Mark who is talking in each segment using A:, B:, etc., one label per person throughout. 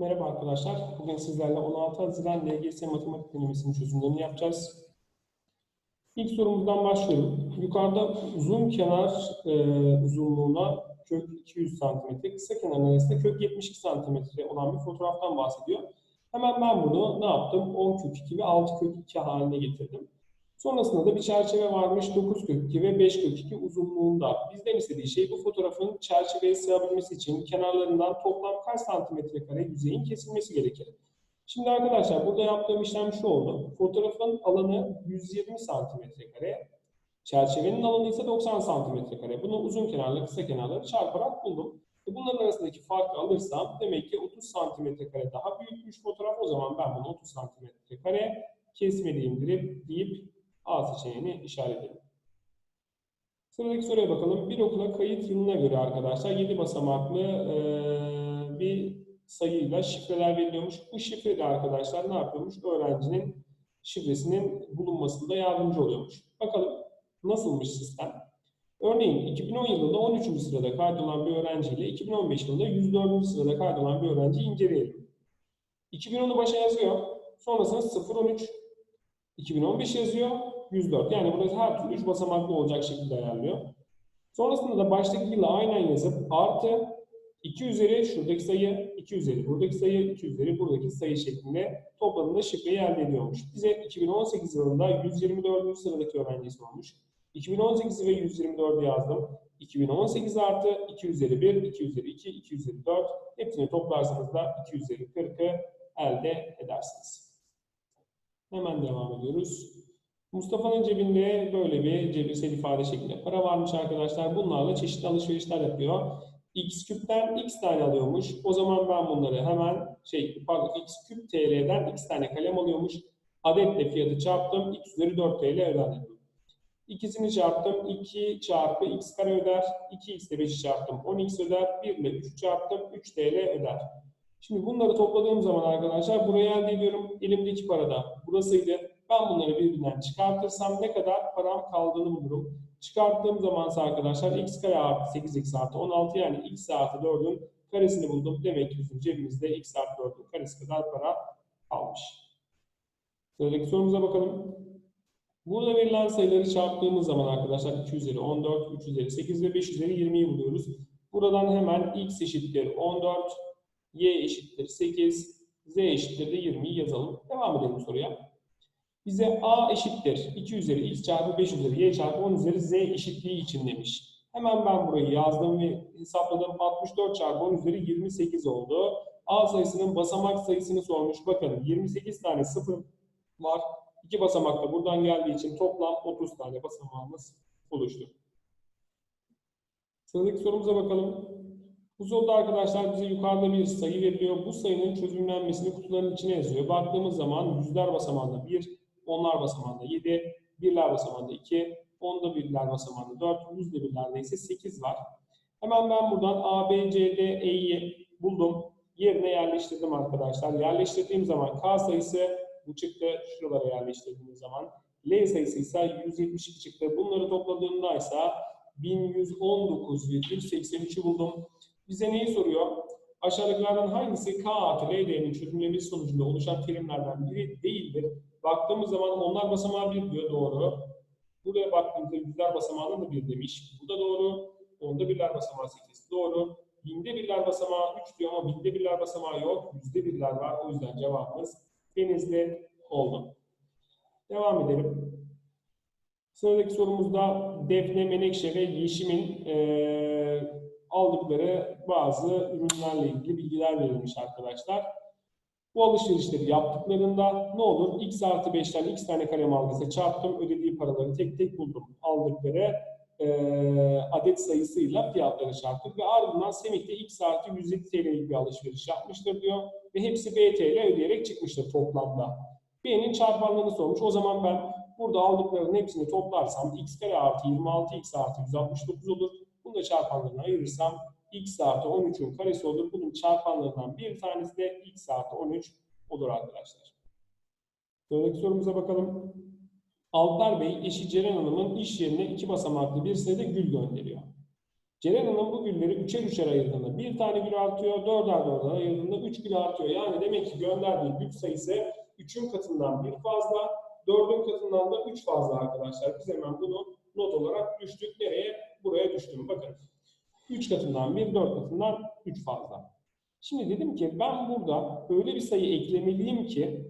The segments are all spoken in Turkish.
A: Merhaba arkadaşlar. Bugün sizlerle 16 Haziran LGS Matematik Denemesi'nin çözümlerini yapacağız. İlk sorumuzdan başlıyorum. Yukarıda uzun kenar e, uzunluğuna kök 200 cm, kısa kenar arasında kök 72 cm olan bir fotoğraftan bahsediyor. Hemen ben bunu ne yaptım? 10 kök 2 ve 6 kök 2 haline getirdim. Sonrasında da bir çerçeve varmış 9 kök 2 ve 5 kök 2 uzunluğunda. Bizden istediği şey bu fotoğrafın çerçeveye sığabilmesi için kenarlarından toplam kaç santimetre kare yüzeyin kesilmesi gerekir. Şimdi arkadaşlar burada yaptığım işlem şu oldu. Fotoğrafın alanı 120 santimetre kare, çerçevenin alanı ise 90 santimetre kare. Bunu uzun kenarla kısa kenarları çarparak buldum. E bunların arasındaki farkı alırsam demek ki 30 santimetre kare daha büyükmüş fotoğraf. O zaman ben bunu 30 santimetre kare kesmeliyimdir deyip A seçeneğini işaretledim. Sıradaki soruya bakalım. Bir okula kayıt yılına göre arkadaşlar 7 basamaklı eee, bir sayıyla şifreler veriliyormuş. Bu şifre de arkadaşlar ne yapıyormuş? Öğrencinin şifresinin bulunmasında yardımcı oluyormuş. Bakalım nasılmış sistem? Örneğin 2010 yılında 13. sırada kaydolan bir öğrenci ile 2015 yılında 104. sırada kaydolan bir öğrenciyi inceleyelim. 2010'u başa yazıyor. Sonrasında 013, 2015 yazıyor, 104. Yani burada her türlü 3 basamaklı olacak şekilde ayarlıyor. Sonrasında da baştaki yılı aynen yazıp artı 2 üzeri şuradaki sayı, 2 üzeri buradaki sayı, 2 üzeri buradaki sayı şeklinde toplamında şifreyi elde ediyormuş. Bize 2018 yılında 124. sıradaki öğrencisi olmuş. 2018 ve 124'ü yazdım. 2018 artı 2 üzeri 1, 2 üzeri 2, 2 üzeri 4. Hepsini toplarsanız da 2 üzeri 40'ı elde edersiniz. Hemen devam ediyoruz. Mustafa'nın cebinde böyle bir cebirsel ifade şeklinde para varmış arkadaşlar. Bunlarla çeşitli alışverişler yapıyor. X küpten X tane alıyormuş. O zaman ben bunları hemen şey pardon X küp TL'den X tane kalem alıyormuş. Adetle fiyatı çarptım. X üzeri 4 TL öder dedim. İkisini çarptım. 2 çarpı X kare öder. 2X ile 5'i çarptım. 10X öder. 1 ile 3'ü çarptım. 3 TL öder. Şimdi bunları topladığım zaman arkadaşlar buraya elde ediyorum. Elimdeki parada burasıydı. Ben bunları birbirinden çıkartırsam ne kadar param kaldığını bulurum. Çıkarttığım zaman arkadaşlar x kare artı 8x artı 16 yani x artı 4'ün karesini buldum. Demek ki bizim cebimizde x artı 4'ün karesi kadar para kalmış. Sıradaki sorumuza bakalım. Burada verilen sayıları çarptığımız zaman arkadaşlar 2 üzeri 14, 3 üzeri 8 ve 5 üzeri 20'yi buluyoruz. Buradan hemen x eşittir 14, y eşittir 8, z eşittir de 20'yi yazalım. Devam edelim soruya. Bize a eşittir 2 üzeri x çarpı 5 üzeri y çarpı 10 üzeri z eşitliği için demiş. Hemen ben burayı yazdım ve hesapladım. 64 çarpı 10 üzeri 28 oldu. A sayısının basamak sayısını sormuş. Bakın 28 tane sıfır var. İki basamak da buradan geldiği için toplam 30 tane basamağımız oluştu. Sıradaki sorumuza bakalım. Bu soruda arkadaşlar bize yukarıda bir sayı veriliyor. Bu sayının çözümlenmesini kutuların içine yazıyor. Baktığımız zaman yüzler basamağında 1, onlar basamağında 7, birler basamağında 2, onda birler basamağında 4, yüzde birlerde ise 8 var. Hemen ben buradan A, B, C, D, E'yi buldum. Yerine yerleştirdim arkadaşlar. Yerleştirdiğim zaman K sayısı bu çıktı. Şuralara yerleştirdiğim zaman. L sayısı ise 172 çıktı. Bunları topladığımda ise 1119,83'ü buldum. Bize neyi soruyor? Aşağıdakilerden hangisi K artı L değerinin çözümlemesi sonucunda oluşan terimlerden biri değildir? Baktığımız zaman onlar basamağı 1 diyor doğru. Buraya baktığımızda yüzler basamağında da 1 demiş. Bu da doğru. Onda birler basamağı 8 doğru. Binde birler basamağı 3 diyor ama binde birler basamağı yok. Yüzde birler var. O yüzden cevabımız denizli oldu. Devam edelim. Sıradaki sorumuzda Defne, Menekşe ve Yeşim'in eee, aldıkları bazı ürünlerle ilgili bilgiler verilmiş arkadaşlar. Bu alışverişleri yaptıklarında ne olur? X artı 5'ten X tane kalem aldıysa çarptım. Ödediği paraları tek tek buldum. Aldıkları eee, adet sayısıyla fiyatları çarptık ve ardından Semih'te X artı 107 TL'lik bir alışveriş yapmıştır diyor. Ve hepsi BTL ödeyerek çıkmıştır toplamda. B'nin çarpanlarını sormuş. O zaman ben burada aldıklarının hepsini toplarsam x kare artı 26 x artı 169 olur. Bunu da çarpanlarına ayırırsam x artı 13'ün karesi olur. Bunun çarpanlarından bir tanesi de x artı 13 olur arkadaşlar. Sonraki sorumuza bakalım. Altar Bey eşi Ceren Hanım'ın iş yerine iki basamaklı bir sayıda gül gönderiyor. Ceren Hanım bu gülleri üçer üçer ayırdığında bir tane gül artıyor, dörder dörder ayırdığında üç gül artıyor. Yani demek ki gönderdiği gül sayısı üçün katından bir fazla, dördün katından da üç fazla arkadaşlar. Biz hemen bunu not olarak düştük. Nereye? Buraya düştüm. Bakın. Üç katından bir, dört katından üç fazla. Şimdi dedim ki ben burada öyle bir sayı eklemeliyim ki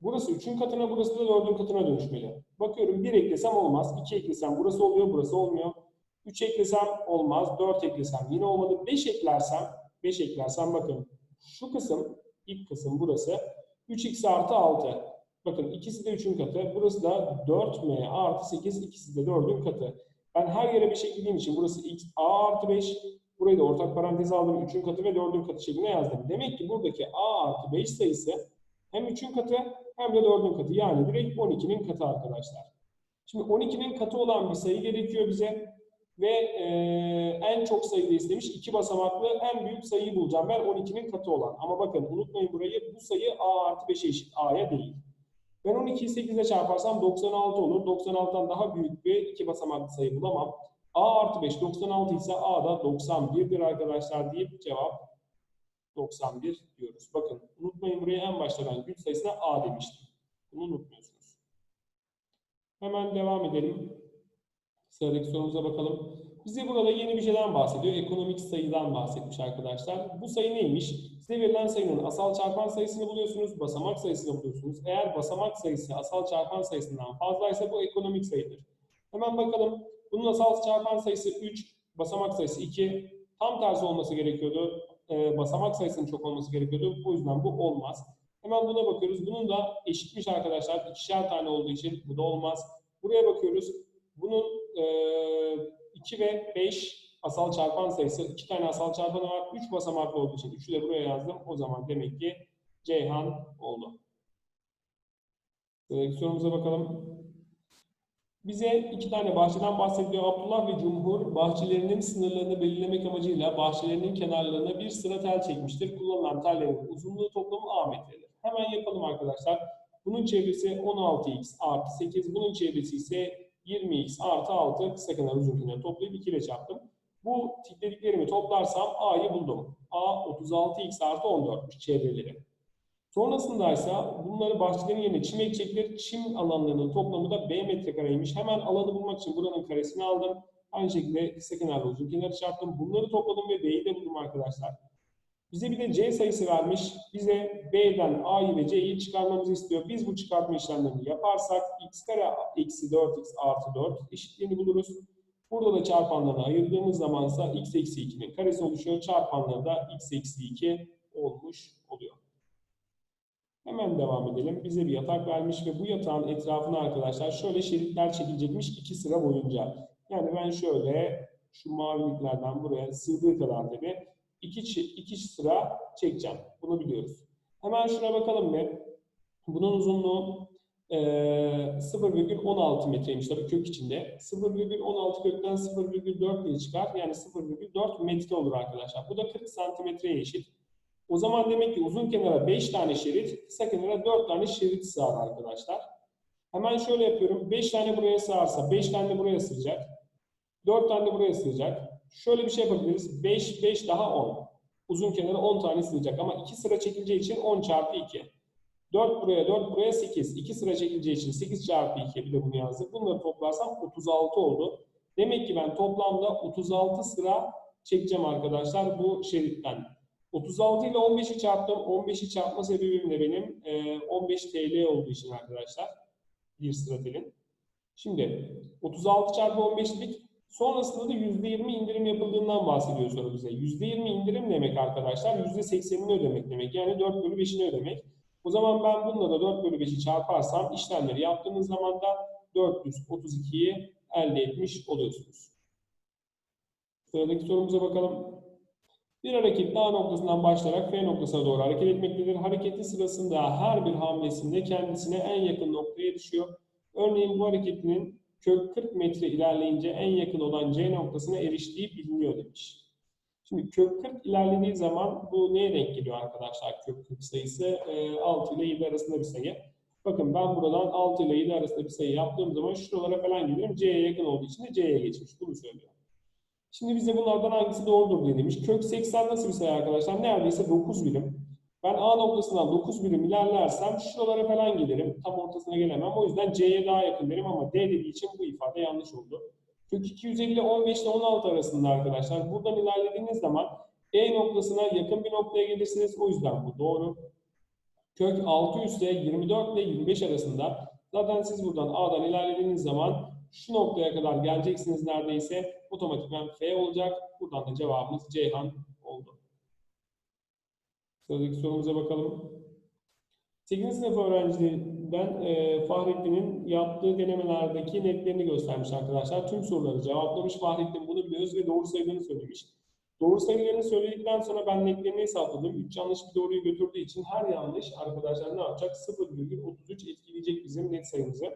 A: burası üçün katına, burası da dördün katına dönüşmeli. Bakıyorum bir eklesem olmaz, iki eklesem burası oluyor, burası olmuyor. 3 eklesem olmaz, 4 eklesem yine olmadı. 5 eklersem, 5 eklersem bakın şu kısım, ilk kısım burası 3x artı 6. Bakın ikisi de 3'ün katı. Burası da 4m artı 8, ikisi de 4'ün katı. Ben her yere 5 eklediğim için burası x a artı 5. Burayı da ortak parantez aldım. 3'ün katı ve 4'ün katı şeklinde yazdım. Demek ki buradaki a artı 5 sayısı hem 3'ün katı hem de 4'ün katı. Yani direkt 12'nin katı arkadaşlar. Şimdi 12'nin katı olan bir sayı gerekiyor bize ve e, en çok sayıda istemiş iki basamaklı en büyük sayıyı bulacağım ben 12'nin katı olan. Ama bakın unutmayın burayı bu sayı a artı 5'e eşit a'ya değil. Ben 12'yi 8 ile çarparsam 96 olur. 96'dan daha büyük bir iki basamaklı sayı bulamam. a artı 5 96 ise a da 91'dir arkadaşlar deyip cevap 91 diyoruz. Bakın unutmayın buraya en başta ben güç sayısına a demiştim. Bunu unutmuyorsunuz. Hemen devam edelim. Sıradaki sorumuza bakalım. Bize burada yeni bir şeyden bahsediyor. Ekonomik sayıdan bahsetmiş arkadaşlar. Bu sayı neymiş? Size verilen sayının asal çarpan sayısını buluyorsunuz, basamak sayısını buluyorsunuz. Eğer basamak sayısı asal çarpan sayısından fazlaysa bu ekonomik sayıdır. Hemen bakalım. Bunun asal çarpan sayısı 3, basamak sayısı 2. Tam tersi olması gerekiyordu. Ee, basamak sayısının çok olması gerekiyordu. Bu yüzden bu olmaz. Hemen buna bakıyoruz. Bunun da eşitmiş arkadaşlar. İkişer tane olduğu için bu da olmaz. Buraya bakıyoruz. Bunun e, 2 ve 5 asal çarpan sayısı. 2 tane asal çarpanı var. 3 basamaklı olduğu için 3'ü de buraya yazdım. O zaman demek ki Ceyhan oldu. Sıradaki sorumuza bakalım. Bize iki tane bahçeden bahsediyor. Abdullah ve Cumhur bahçelerinin sınırlarını belirlemek amacıyla bahçelerinin kenarlarına bir sıra tel çekmiştir. Kullanılan tellerin uzunluğu toplamı A metredir. Hemen yapalım arkadaşlar. Bunun çevresi 16x artı 8. Bunun çevresi ise 20x artı 6 kısa kenar uzun kenar toplayıp 2 ile çarptım. Bu dediklerimi toplarsam A'yı buldum. A 36x artı 14'müş çevreleri. Sonrasında ise bunları bahçelerin yerine çim ekecekler. Çim alanlarının toplamı da B metrekareymiş. Hemen alanı bulmak için buranın karesini aldım. Aynı şekilde kısa kenarla uzun kenarı çarptım. Bunları topladım ve B'yi de buldum arkadaşlar. Bize bir de C sayısı vermiş. Bize B'den A'yı ve C'yi çıkarmamızı istiyor. Biz bu çıkartma işlemlerini yaparsak x kare eksi 4x artı 4 eşitliğini buluruz. Burada da çarpanlarını ayırdığımız zamansa x eksi 2'nin karesi oluşuyor. Çarpanları da x eksi 2 olmuş oluyor. Hemen devam edelim. Bize bir yatak vermiş ve bu yatağın etrafına arkadaşlar şöyle şeritler çekilecekmiş iki sıra boyunca. Yani ben şöyle şu maviliklerden buraya sığdığı kadar tabii iki, iki sıra çekeceğim. Bunu biliyoruz. Hemen şuna bakalım bir. Bunun uzunluğu e, 0,16 metreymiş tabii kök içinde. 0,16 kökten 0,4 diye çıkar. Yani 0,4 metre olur arkadaşlar. Bu da 40 santimetreye eşit. O zaman demek ki uzun kenara 5 tane şerit, kısa kenara 4 tane şerit sığar arkadaşlar. Hemen şöyle yapıyorum. 5 tane buraya sığarsa 5 tane de buraya sığacak. 4 tane de buraya sığacak. Şöyle bir şey yapabiliriz. 5, 5 daha 10. Uzun kenara 10 tane sığacak ama 2 sıra çekileceği için 10 çarpı 2. 4 buraya, 4 buraya 8. 2 sıra çekileceği için 8 çarpı 2 bir de bunu yazdık. Bunları toplarsam 36 oldu. Demek ki ben toplamda 36 sıra çekeceğim arkadaşlar bu şeritten. 36 ile 15'i çarptım. 15'i çarpma sebebim de benim 15 TL olduğu için arkadaşlar. Bir sıra telin. Şimdi 36 çarpı 15 dedik. Sonrasında da %20 indirim yapıldığından bahsediyor soru bize. %20 indirim demek arkadaşlar %80'ini ödemek demek. Yani 4 bölü 5'ini ödemek. O zaman ben bununla da 4 bölü 5'i çarparsam işlemleri yaptığınız zaman da 432'yi elde etmiş oluyorsunuz. Sıradaki sorumuza bakalım. Bir hareket A noktasından başlayarak F noktasına doğru hareket etmektedir. Hareketi sırasında her bir hamlesinde kendisine en yakın noktaya düşüyor. Örneğin bu hareketinin kök 40 metre ilerleyince en yakın olan C noktasına eriştiği biliniyor demiş. Şimdi kök 40 ilerlediği zaman bu neye denk geliyor arkadaşlar kök 40 sayısı? 6 ile 7 arasında bir sayı. Bakın ben buradan 6 ile 7 arasında bir sayı yaptığım zaman şuralara falan gelirim. C'ye yakın olduğu için de C'ye geçmiş. Bunu söylüyor. Şimdi bize bunlardan hangisi doğrudur diye demiş. Kök 80 nasıl bir sayı arkadaşlar? Neredeyse 9 birim. Ben A noktasından 9 birim ilerlersem şuralara falan gelirim. Tam ortasına gelemem. O yüzden C'ye daha yakın derim ama D dediği için bu ifade yanlış oldu. Kök 250 ile 15 ile 16 arasında arkadaşlar. Buradan ilerlediğiniz zaman E noktasına yakın bir noktaya gelirsiniz. O yüzden bu doğru. Kök 600 ile 24 ile 25 arasında. Zaten siz buradan A'dan ilerlediğiniz zaman şu noktaya kadar geleceksiniz neredeyse. Otomatikman F olacak. Buradan da cevabımız Ceyhan oldu. Sıradaki sorumuza bakalım. 8. sınıf öğrencilerinden e, Fahrettin'in yaptığı denemelerdeki netlerini göstermiş arkadaşlar. Tüm soruları cevaplamış. Fahrettin bunu biliyoruz ve doğru sayılarını söylemiş. Doğru sayılarını söyledikten sonra ben netlerini hesapladım. 3 yanlış bir doğruyu götürdüğü için her yanlış arkadaşlar ne yapacak? 0,33 etkileyecek bizim net sayımızı.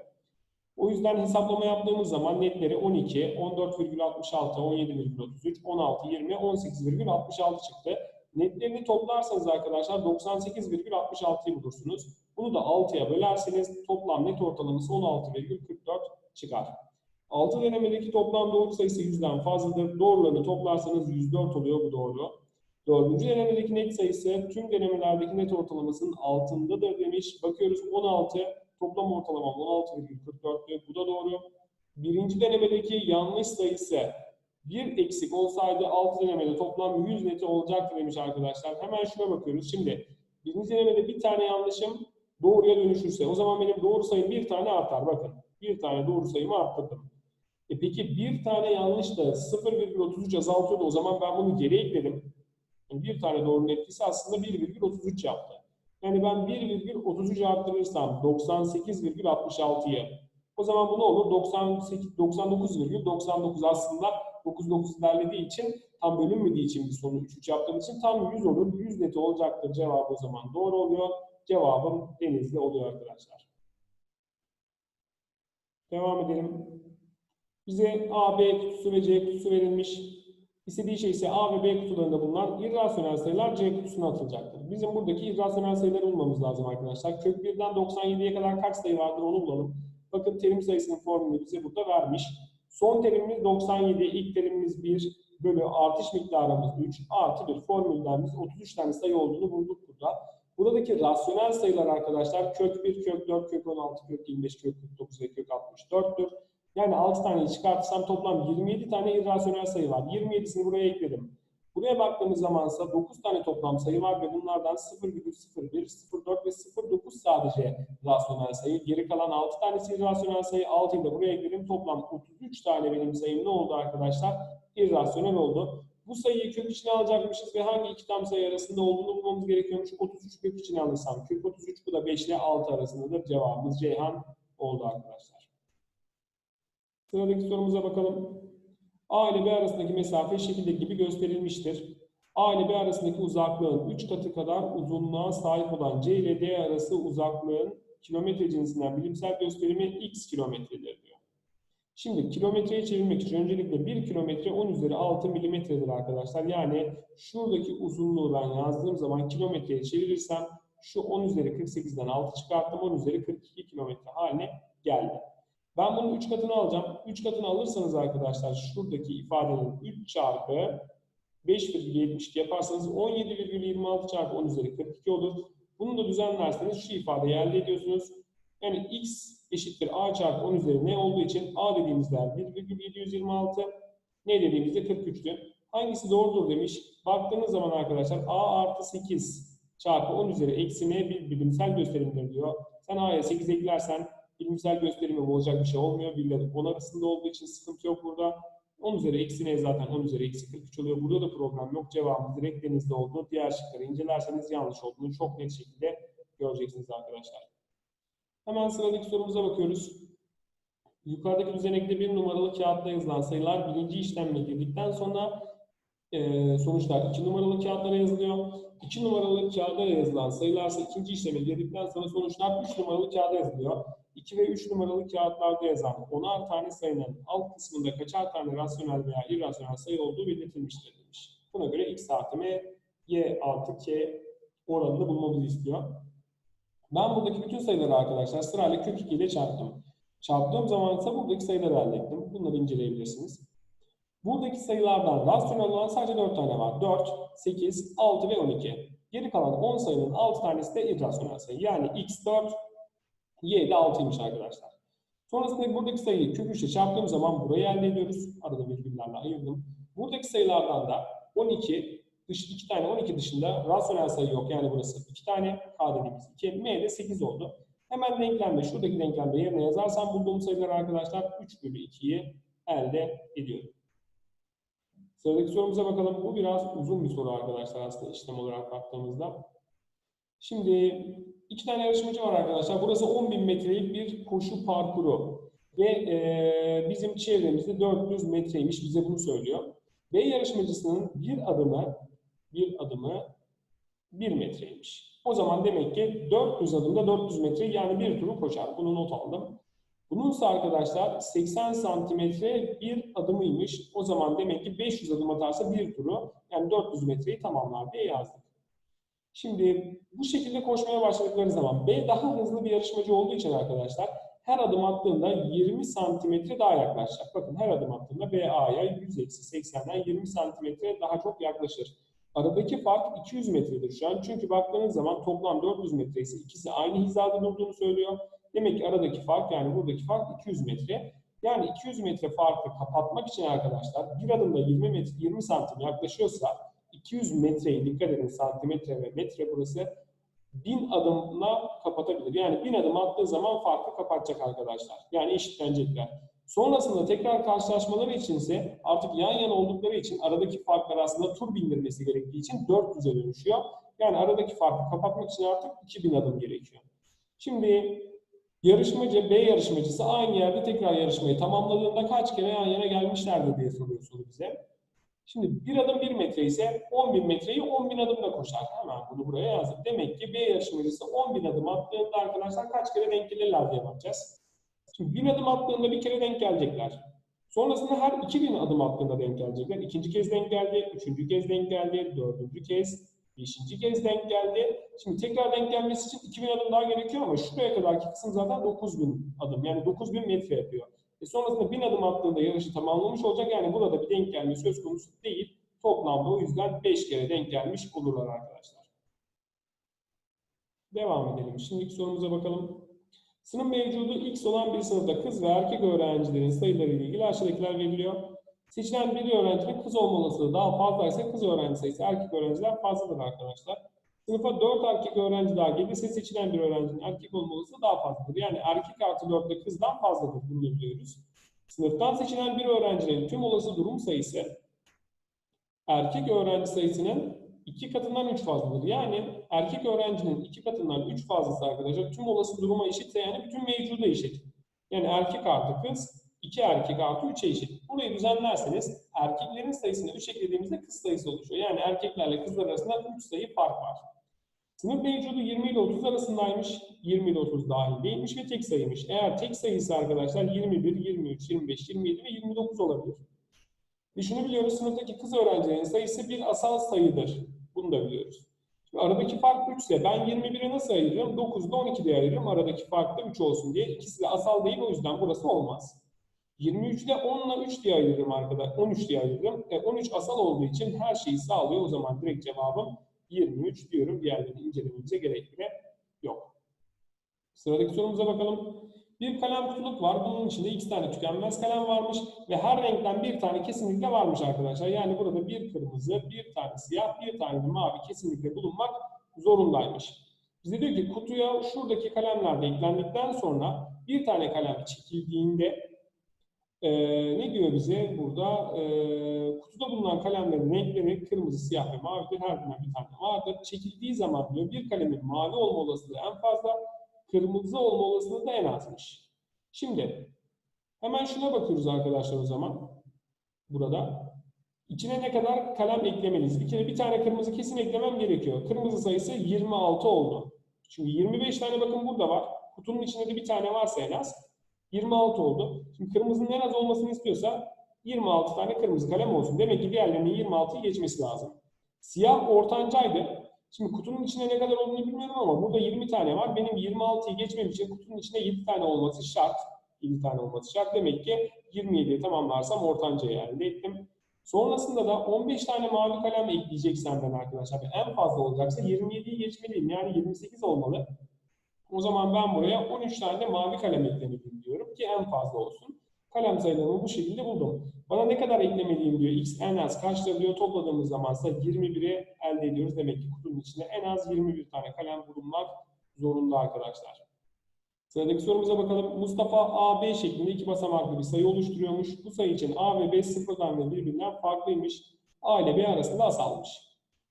A: O yüzden hesaplama yaptığımız zaman netleri 12, 14,66, 17,33, 16, 20, 18,66 çıktı. Netlerini toplarsanız arkadaşlar 98,66'yı bulursunuz. Bunu da 6'ya bölerseniz toplam net ortalaması 16,44 çıkar. 6 denemedeki toplam doğru sayısı 100'den fazladır. Doğrularını toplarsanız 104 oluyor bu doğru. Dördüncü denemedeki net sayısı tüm denemelerdeki net ortalamasının altındadır demiş. Bakıyoruz 16, toplam ortalamam 16,44'tü. Bu da doğru. Birinci denemedeki yanlış sayısı bir eksik olsaydı 6 denemede toplam 100 neti olacaktı demiş arkadaşlar. Hemen şuna bakıyoruz. Şimdi birinci denemede bir tane yanlışım doğruya dönüşürse o zaman benim doğru sayım bir tane artar. Bakın bir tane doğru sayımı arttırdım. E peki bir tane yanlış da 0,33 azaltıyordu. O zaman ben bunu geri ekledim. Yani bir tane doğrunun etkisi aslında 1,33 yaptı. Yani ben 1,33 arttırırsam 98,66'yı o zaman bu ne olur? 98, 99,99 aslında 99 ilerlediği için tam bölünmediği için bir sonu 3 3 yaptığım için tam 100 olur. 100 neti olacaktır cevap o zaman doğru oluyor. Cevabım Denizli oluyor arkadaşlar. Devam edelim. Bize A, B kutusu ve C kutusu verilmiş. İstediği şey ise A ve B kutularında bulunan irrasyonel sayılar C kutusuna atılacaktır. Bizim buradaki irrasyonel sayıları bulmamız lazım arkadaşlar. Kök 1'den 97'ye kadar kaç sayı vardır onu bulalım. Bakın terim sayısının formülünü bize burada vermiş. Son terimimiz 97, ilk terimimiz 1 bölü artış miktarımız 3 artı 1 formülden biz 33 tane sayı olduğunu bulduk burada. Buradaki rasyonel sayılar arkadaşlar kök 1, kök 4, kök 16, kök 25, kök 49 ve kök 64'tür. Yani 6 taneyi çıkartırsam toplam 27 tane irrasyonel sayı var. 27'sini buraya ekledim. Buraya baktığımız zamansa 9 tane toplam sayı var ve bunlardan 0,01, 0,4 ve 0,9 sadece rasyonel sayı. Geri kalan 6 tanesi irrasyonel sayı. 6'yı da buraya ekledim. Toplam 33 tane benim sayım ne oldu arkadaşlar? İrrasyonel oldu. Bu sayıyı kök içine alacakmışız ve hangi iki tam sayı arasında olduğunu bulmamız gerekiyormuş. 33 kök içine alırsam kök 33 bu da 5 ile 6 arasındadır. Cevabımız Ceyhan oldu arkadaşlar. Sıradaki sorumuza bakalım. A ile B arasındaki mesafe şekilde gibi gösterilmiştir. A ile B arasındaki uzaklığın 3 katı kadar uzunluğa sahip olan C ile D arası uzaklığın kilometre cinsinden bilimsel gösterimi x kilometredir diyor. Şimdi kilometreye çevirmek için öncelikle 1 kilometre 10 üzeri 6 milimetredir arkadaşlar. Yani şuradaki uzunluğu ben yazdığım zaman kilometreye çevirirsem şu 10 üzeri 48'den 6 çıkarttım 10 üzeri 42 kilometre haline geldi. Ben bunun 3 katını alacağım. 3 katını alırsanız arkadaşlar şuradaki ifadenin 3 çarpı 5,72 yaparsanız 17,26 çarpı 10 üzeri 42 olur. Bunu da düzenlerseniz şu ifadeyi elde ediyorsunuz. Yani x eşittir a çarpı 10 üzeri ne olduğu için a dediğimiz değer 1,726 ne dediğimizde 43'tü. Hangisi doğrudur demiş. Baktığınız zaman arkadaşlar a artı 8 çarpı 10 üzeri eksi n bir bilimsel gösterimdir diyor. Sen a'ya 8 eklersen bilimsel gösterimi olacak bir şey olmuyor. 1 ile 10 arasında olduğu için sıkıntı yok burada. 10 üzeri eksi ne zaten 10 üzeri eksi 43 oluyor. Burada da problem yok. Cevabı direkt denizde olduğu. Diğer şıkları incelerseniz yanlış olduğunu çok net şekilde göreceksiniz arkadaşlar. Hemen sıradaki sorumuza bakıyoruz. Yukarıdaki düzenekte bir numaralı kağıtta yazılan sayılar birinci işlemle girdikten sonra e, sonuçlar iki numaralı kağıtlara yazılıyor. İki numaralı kağıda yazılan sayılarsa ikinci işleme girdikten sonra sonuçlar üç numaralı kağıda yazılıyor. 2 ve 3 numaralı kağıtlarda yazan 10'ar tane sayının alt kısmında kaçar tane rasyonel veya irrasyonel sayı olduğu belirtilmiştir demiş. Buna göre x artı y artı k oranını bulmamızı istiyor. Ben buradaki bütün sayıları arkadaşlar sırayla kök 2 ile çarptım. Çarptığım zaman ise buradaki sayıları elde ettim. Bunları inceleyebilirsiniz. Buradaki sayılardan rasyonel olan sadece 4 tane var. 4, 8, 6 ve 12. Geri kalan 10 sayının 6 tanesi de irrasyonel sayı. Yani x 4, y de 6'ymış arkadaşlar. Sonrasında buradaki sayıyı kök 3'e çarptığım zaman burayı elde ediyoruz. Arada virgüllerle ayırdım. Buradaki sayılardan da 12, dış, 2 tane 12 dışında rasyonel sayı yok. Yani burası 2 tane, k dediğimiz 2, m de 8 oldu. Hemen denklemde, şuradaki denklemde yerine yazarsam bulduğum sayılar arkadaşlar 3 bölü 2'yi elde ediyorum. Sıradaki sorumuza bakalım. Bu biraz uzun bir soru arkadaşlar aslında işlem olarak baktığımızda. Şimdi iki tane yarışmacı var arkadaşlar. Burası 10.000 metrelik bir koşu parkuru. Ve e, bizim çevremizde 400 metreymiş. Bize bunu söylüyor. B yarışmacısının bir adımı bir adımı 1 metreymiş. O zaman demek ki 400 adımda 400 metre yani bir turu koşar. Bunu not aldım. Bununsa arkadaşlar 80 santimetre bir adımıymış. O zaman demek ki 500 adım atarsa bir turu yani 400 metreyi tamamlar diye yazdık. Şimdi bu şekilde koşmaya başladıkları zaman B daha hızlı bir yarışmacı olduğu için arkadaşlar her adım attığında 20 santimetre daha yaklaşacak. Bakın her adım attığında B A'ya 100 eksi 80'den 20 santimetre daha çok yaklaşır. Aradaki fark 200 metredir şu an. Çünkü baktığınız zaman toplam 400 metre ise ikisi aynı hizada durduğunu söylüyor. Demek ki aradaki fark yani buradaki fark 200 metre. Yani 200 metre farkı kapatmak için arkadaşlar bir adımda 20 metre 20 santim yaklaşıyorsa 200 metreyi dikkat edin santimetre ve metre burası 1000 adımla kapatabilir. Yani 1000 adım attığı zaman farkı kapatacak arkadaşlar. Yani eşitlenecekler. Sonrasında tekrar karşılaşmaları içinse artık yan yana oldukları için aradaki farklar aslında tur bindirmesi gerektiği için 400'e dönüşüyor. Yani aradaki farkı kapatmak için artık 2000 adım gerekiyor. Şimdi yarışmacı B yarışmacısı aynı yerde tekrar yarışmayı tamamladığında kaç kere yan yana gelmişlerdir diye soruyor soru bize. Şimdi bir adım bir metre ise 10 bin metreyi 10 bin adımla koşar. Hemen bunu buraya yazdım. Demek ki B yarışmacısı 10 bin adım attığında arkadaşlar kaç kere denk gelirler diye bakacağız. Şimdi bin adım attığında bir kere denk gelecekler. Sonrasında her 2000 adım attığında denk gelecekler. İkinci kez denk geldi, üçüncü kez denk geldi, dördüncü kez, beşinci kez denk geldi. Şimdi tekrar denk gelmesi için 2000 adım daha gerekiyor ama şuraya kadarki kısım zaten 9000 adım. Yani 9000 metre yapıyor. E sonrasında 1000 adım attığında yarışı tamamlamış olacak. Yani burada bir denk gelme söz konusu değil. Toplamda o yüzden 5 kere denk gelmiş olurlar arkadaşlar. Devam edelim. Şimdiki sorumuza bakalım. Sınıf mevcudu X olan bir sınıfta kız ve erkek öğrencilerin sayıları ile ilgili aşağıdakiler veriliyor. Seçilen bir öğrencinin kız olma olasılığı daha fazlaysa kız öğrenci sayısı erkek öğrenciler fazladır arkadaşlar. Sınıfa 4 erkek öğrenci daha gelirse seçilen bir öğrencinin erkek olma olasılığı daha fazladır. Yani erkek artı 4 de kızdan fazladır. Bunu biliyoruz. Sınıftan seçilen bir öğrencinin tüm olası durum sayısı erkek öğrenci sayısının 2 katından 3 fazladır. Yani erkek öğrencinin 2 katından 3 fazlası arkadaşlar tüm olası duruma eşitse yani bütün mevcuda eşit. Yani erkek artı kız 2 erkek artı 3'e eşit. Burayı düzenlerseniz erkeklerin sayısını 3 eklediğimizde kız sayısı oluşuyor. Yani erkeklerle kızlar arasında 3 sayı fark var. Sınıf mevcudu 20 ile 30 arasındaymış. 20 ile 30 dahil değilmiş ve tek sayıymış. Eğer tek sayısı arkadaşlar 21, 23, 25, 27 ve 29 olabilir. Ve şunu biliyoruz sınıftaki kız öğrencilerin sayısı bir asal sayıdır. Bunu da biliyoruz. Şimdi aradaki fark 3 ise ben 21'e nasıl ayırırım? 9 ile 12 diye ayırırım. Aradaki fark da 3 olsun diye. İkisi de asal değil o yüzden burası olmaz. 23 ile 10 ile 3 diye ayırırım arkadaşlar. 13 diye ayırırım. E, 13 asal olduğu için her şeyi sağlıyor. O zaman direkt cevabım 23 diyorum. Diğerlerini incelememize gerek bile yok. Sıradaki sorumuza bakalım. Bir kalem kutusluk var. Bunun içinde iki tane tükenmez kalem varmış ve her renkten bir tane kesinlikle varmış arkadaşlar. Yani burada bir kırmızı, bir tane siyah, bir tane de mavi kesinlikle bulunmak zorundaymış. Bize diyor ki kutuya şuradaki kalemler de sonra bir tane kalem çekildiğinde e, ne diyor bize burada? E, kutuda bulunan kalemlerin renkleri kırmızı, siyah ve mavidir. Her birinden bir tane vardır. Çekildiği zaman diyor bir kalemin mavi olma olasılığı en fazla, kırmızı olma olasılığı da en azmış. Şimdi hemen şuna bakıyoruz arkadaşlar o zaman. Burada. İçine ne kadar kalem eklemeliyiz? Bir kere bir tane kırmızı kesin eklemem gerekiyor. Kırmızı sayısı 26 oldu. Çünkü 25 tane bakın burada var. Kutunun içinde de bir tane varsa en az 26 oldu. Şimdi kırmızının en az olmasını istiyorsa 26 tane kırmızı kalem olsun. Demek ki diğerlerinin 26'yı geçmesi lazım. Siyah ortancaydı. Şimdi kutunun içinde ne kadar olduğunu bilmiyorum ama burada 20 tane var. Benim 26'yı geçmem için kutunun içinde 7 tane olması şart. 7 tane olması şart. Demek ki 27'ye tamamlarsam ortancayı elde ettim. Sonrasında da 15 tane mavi kalem ekleyecek senden arkadaşlar. En fazla olacaksa 27'yi geçmeliyim. Yani 28 olmalı. O zaman ben buraya 13 tane mavi kalem eklemeliyim diyorum ki en fazla olsun. Kalem sayılarımı bu şekilde buldum. Bana ne kadar eklemeliyim diyor. X en az kaçtır diyor. Topladığımız zamansa 21'i elde ediyoruz. Demek ki kutunun içinde en az 21 tane kalem bulunmak zorunda arkadaşlar. Sıradaki sorumuza bakalım. Mustafa A, B şeklinde iki basamaklı bir sayı oluşturuyormuş. Bu sayı için A ve B sıfırdan ve birbirinden farklıymış. A ile B arasında asalmış.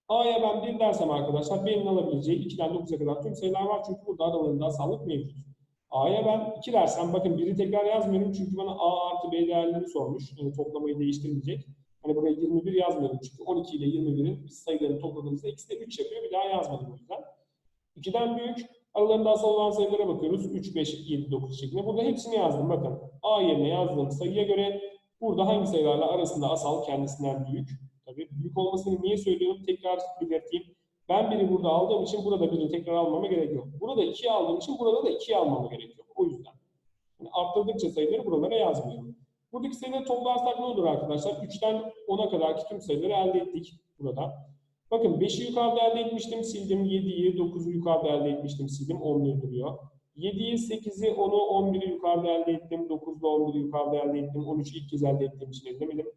A: A'ya ben 1 dersem arkadaşlar B'nin alabileceği 2'den 9'a kadar tüm sayılar var. Çünkü burada aralarında asallık mevcut. A'ya ben 2 dersem bakın 1'i tekrar yazmıyorum çünkü bana A artı B değerlerini sormuş. Yani toplamayı değiştirmeyecek. Hani buraya 21 yazmıyorum çünkü 12 ile 21'in biz sayılarını topladığımızda ikisi de 3 yapıyor. Bir daha yazmadım o yüzden. 2'den büyük aralarında asal olan sayılara bakıyoruz. 3, 5, 7, 9 şeklinde. Burada hepsini yazdım bakın. A yerine yazdığım sayıya göre burada hangi sayılarla arasında asal kendisinden büyük. Tabii büyük olmasını niye söylüyorum tekrar belirteyim. Ben biri burada aldığım için burada birini tekrar almama gerek yok. Burada 2'yi aldığım için burada da 2'yi almama gerek yok. O yüzden. Yani arttırdıkça sayıları buralara yazmıyorum. Buradaki sayıları toplarsak ne olur arkadaşlar? 3'ten 10'a kadarki tüm sayıları elde ettik burada. Bakın 5'i yukarıda elde etmiştim, sildim. 7'yi, 9'u yukarıda elde etmiştim, sildim. 11 duruyor. 7'yi, 8'i, 10'u, 11'i yukarıda elde ettim. 9'da 11'i yukarıda elde ettim. 13'ü ilk kez elde ettiğim için ellemedim.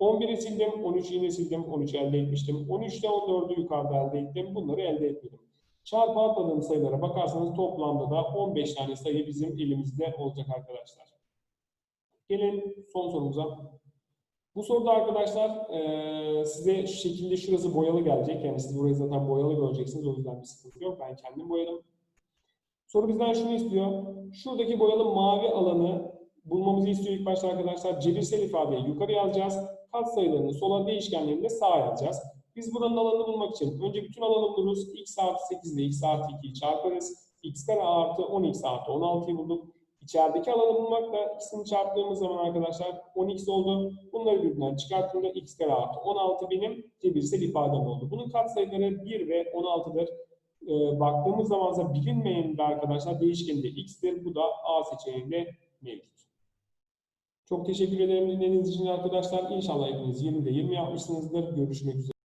A: 11'i sildim, 13'ü yine sildim, 13'ü elde etmiştim. 13'te 14'ü yukarıda elde ettim. Bunları elde etmedim. Çarpı atmadığım sayılara bakarsanız toplamda da 15 tane sayı bizim elimizde olacak arkadaşlar. Gelin son sorumuza. Bu soruda arkadaşlar eee, size şu şekilde şurası boyalı gelecek. Yani siz burayı zaten boyalı göreceksiniz. O yüzden bir sıkıntı yok. Ben kendim boyadım. Soru bizden şunu istiyor. Şuradaki boyalı mavi alanı bulmamızı istiyor ilk başta arkadaşlar. Cebirsel ifadeyi yukarı yazacağız. Kat sayılarını sola değişkenlerini de sağa yazacağız. Biz buranın alanını bulmak için önce bütün alanı buluruz. x artı 8 ile x artı 2'yi çarparız. x kare artı 10x artı 16'yı bulduk. İçerideki alanı bulmak da ikisini çarptığımız zaman arkadaşlar 10x oldu. Bunları birbirinden çıkarttığımda x kare artı 16 benim cebirsel ifadem oldu. Bunun katsayıları 1 ve 16'dır. Ee, baktığımız zaman ise bilinmeyen de arkadaşlar değişkeni de x'tir. Bu da A seçeneğinde mevcut. Çok teşekkür ederim dinlediğiniz için arkadaşlar. İnşallah hepiniz 20'de 20 yapmışsınızdır. Görüşmek üzere.